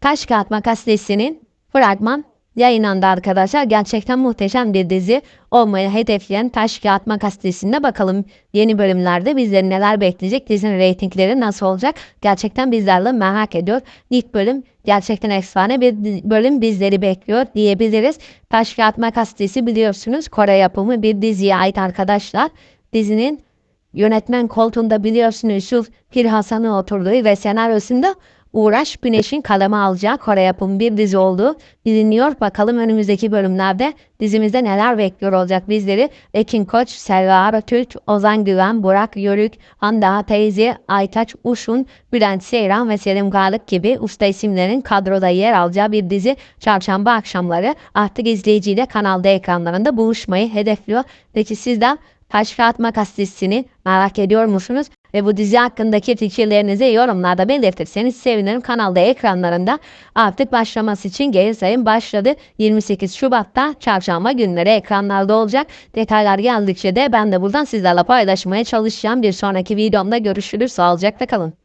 Taş Kağıt Makas dizisinin fragman yayınlandı arkadaşlar. Gerçekten muhteşem bir dizi olmayı hedefleyen Taş Kağıt Makas bakalım yeni bölümlerde bizleri neler bekleyecek, dizinin reytingleri nasıl olacak gerçekten bizlerle merak ediyor. İlk bölüm gerçekten efsane bir bölüm bizleri bekliyor diyebiliriz. Taş Kağıt Makas dizisi biliyorsunuz Kore yapımı bir diziye ait arkadaşlar. Dizinin Yönetmen koltuğunda biliyorsunuz Yusuf Pir Hasan'ın oturduğu ve senaryosunda Uğraş Güneş'in kaleme alacağı Kore yapımı bir dizi olduğu biliniyor. Bakalım önümüzdeki bölümlerde dizimizde neler bekliyor olacak bizleri. Ekin Koç, Selva Aratürk, Ozan Güven, Burak Yörük, Hande Teyze, Aytaç Uşun, Bülent Seyran ve Selim Galık gibi usta isimlerin kadroda yer alacağı bir dizi çarşamba akşamları artık izleyiciyle kanalda ekranlarında buluşmayı hedefliyor. Peki sizden Taş Kağıt Makas dizisini merak ediyor musunuz? Ve bu dizi hakkındaki fikirlerinizi yorumlarda belirtirseniz sevinirim. Kanalda ekranlarında artık başlaması için geri sayım başladı. 28 Şubat'ta çarşamba günleri ekranlarda olacak. Detaylar geldikçe de ben de buradan sizlerle paylaşmaya çalışacağım. Bir sonraki videomda görüşürüz. Sağlıcakla kalın.